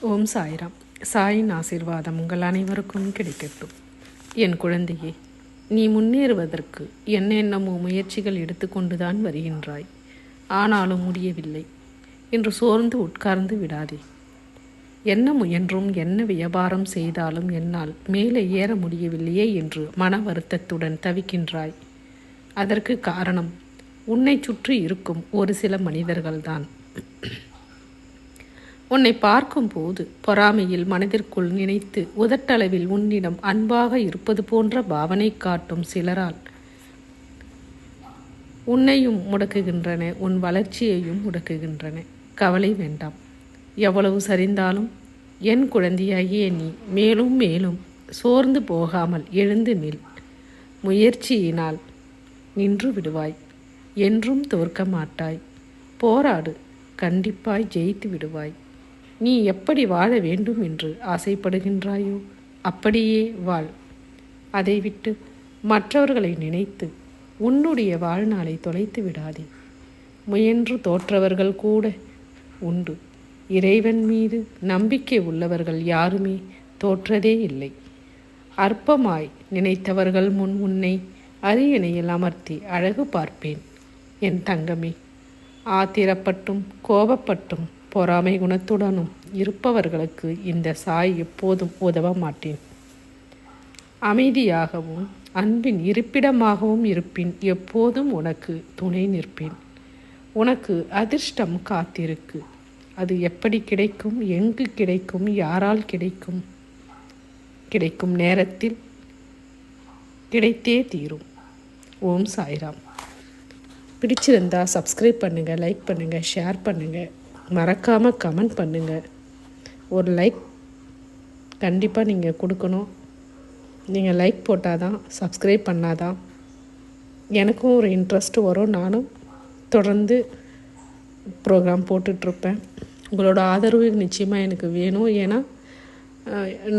ஓம் சாய்ராம். சாயின் ஆசீர்வாதம் உங்கள் அனைவருக்கும் கிடைக்கட்டும். என் குழந்தையே நீ முன்னேறுவதற்கு என்னென்னமோ முயற்சிகள் எடுத்துக்கொண்டுதான் வருகின்றாய். ஆனாலும் முடியவில்லை. என்று சோர்ந்து உட்கார்ந்து விடாதே. என்ன முயன்றும் என்ன வியாபாரம் செய்தாலும் என்னால் மேலே ஏற முடியவில்லையே என்று மன வருத்தத்துடன் தவிக்கின்றாய். அதற்கு காரணம் உன்னை சுற்றி இருக்கும் ஒரு சில மனிதர்கள்தான். உன்னை பார்க்கும்போது பொறாமையில் மனதிற்குள் நினைத்து உதட்டளவில் உன்னிடம் அன்பாக இருப்பது போன்ற பாவனை காட்டும் சிலரால். உன்னையும் முடக்குகின்றன உன் வளர்ச்சியையும் முடக்குகின்றன. கவலை வேண்டாம். எவ்வளவு சரிந்தாலும் என் குழந்தையாகிய நீ மேலும் மேலும் சோர்ந்து போகாமல் எழுந்து நில். முயற்சியினால் நின்று விடுவாய். என்றும் தோற்க மாட்டாய். போராடு. கண்டிப்பாய் ஜெயித்து விடுவாய். நீ எப்படி வாழ வேண்டும் என்று ஆசைப்படுகின்றாயோ அப்படியே வாழ். அதை விட்டு மற்றவர்களை நினைத்து உன்னுடைய வாழ்நாளை தொலைத்து விடாதே. முயன்று தோற்றவர்கள் கூட உண்டு. இறைவன் மீது நம்பிக்கை உள்ளவர்கள் யாருமே தோற்றதே இல்லை. அற்பமாய் நினைத்தவர்கள் முன் உன்னை அரியணையில் அமர்த்தி அழகு பார்ப்பேன். என் தங்கமே ஆத்திரப்பட்டும் கோபப்பட்டும் பொறாமை குணத்துடனும் இருப்பவர்களுக்கு இந்த சாய் எப்போதும் உதவ மாட்டேன். அமைதியாகவும் அன்பின் இருப்பிடமாகவும் இருப்பின் எப்போதும் உனக்கு துணை நிற்பேன். உனக்கு அதிர்ஷ்டம் காத்திருக்கு. அது எப்படி கிடைக்கும்? எங்கு கிடைக்கும்? யாரால் கிடைக்கும்? கிடைக்கும் நேரத்தில் கிடைத்தே தீரும். ஓம் சாய்ராம். பிடிச்சிருந்தா சப்ஸ்கிரைப் பண்ணுங்கள் லைக் பண்ணுங்கள் ஷேர் பண்ணுங்கள் மறக்காமல் கமெண்ட் பண்ணுங்கள் ஒரு லைக் கண்டிப்பாக நீங்கள் கொடுக்கணும். நீங்கள் லைக் போட்டால் தான் சப்ஸ்கிரைப் பண்ணாதான் எனக்கும் ஒரு இன்ட்ரெஸ்ட் வரும். நானும் தொடர்ந்து ப்ரோக்ராம் போட்டுட்ருப்பேன். உங்களோட ஆதரவு நிச்சயமாக எனக்கு வேணும். ஏன்னா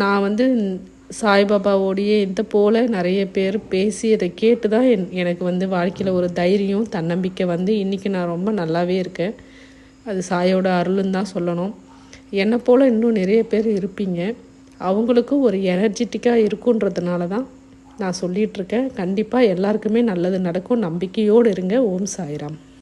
நான் வந்து சாய்பாபாவோடையே இந்த போல் நிறைய பேர் பேசி அதை கேட்டு தான் என் எனக்கு வந்து வாழ்க்கையில் ஒரு தைரியம் தன்னம்பிக்கை வந்து இன்றைக்கி நான் ரொம்ப நல்லாவே இருக்கேன். அது சாயோட அருளுன்னு தான் சொல்லணும். என்னை போல் இன்னும் நிறைய பேர் இருப்பீங்க. அவங்களுக்கும் ஒரு எனர்ஜெட்டிக்காக இருக்குன்றதுனால தான் நான் சொல்லிகிட்ருக்கேன் கண்டிப்பாக எல்லாருக்குமே நல்லது நடக்கும். நம்பிக்கையோடு இருங்க. ஓம் சாய்ராம்.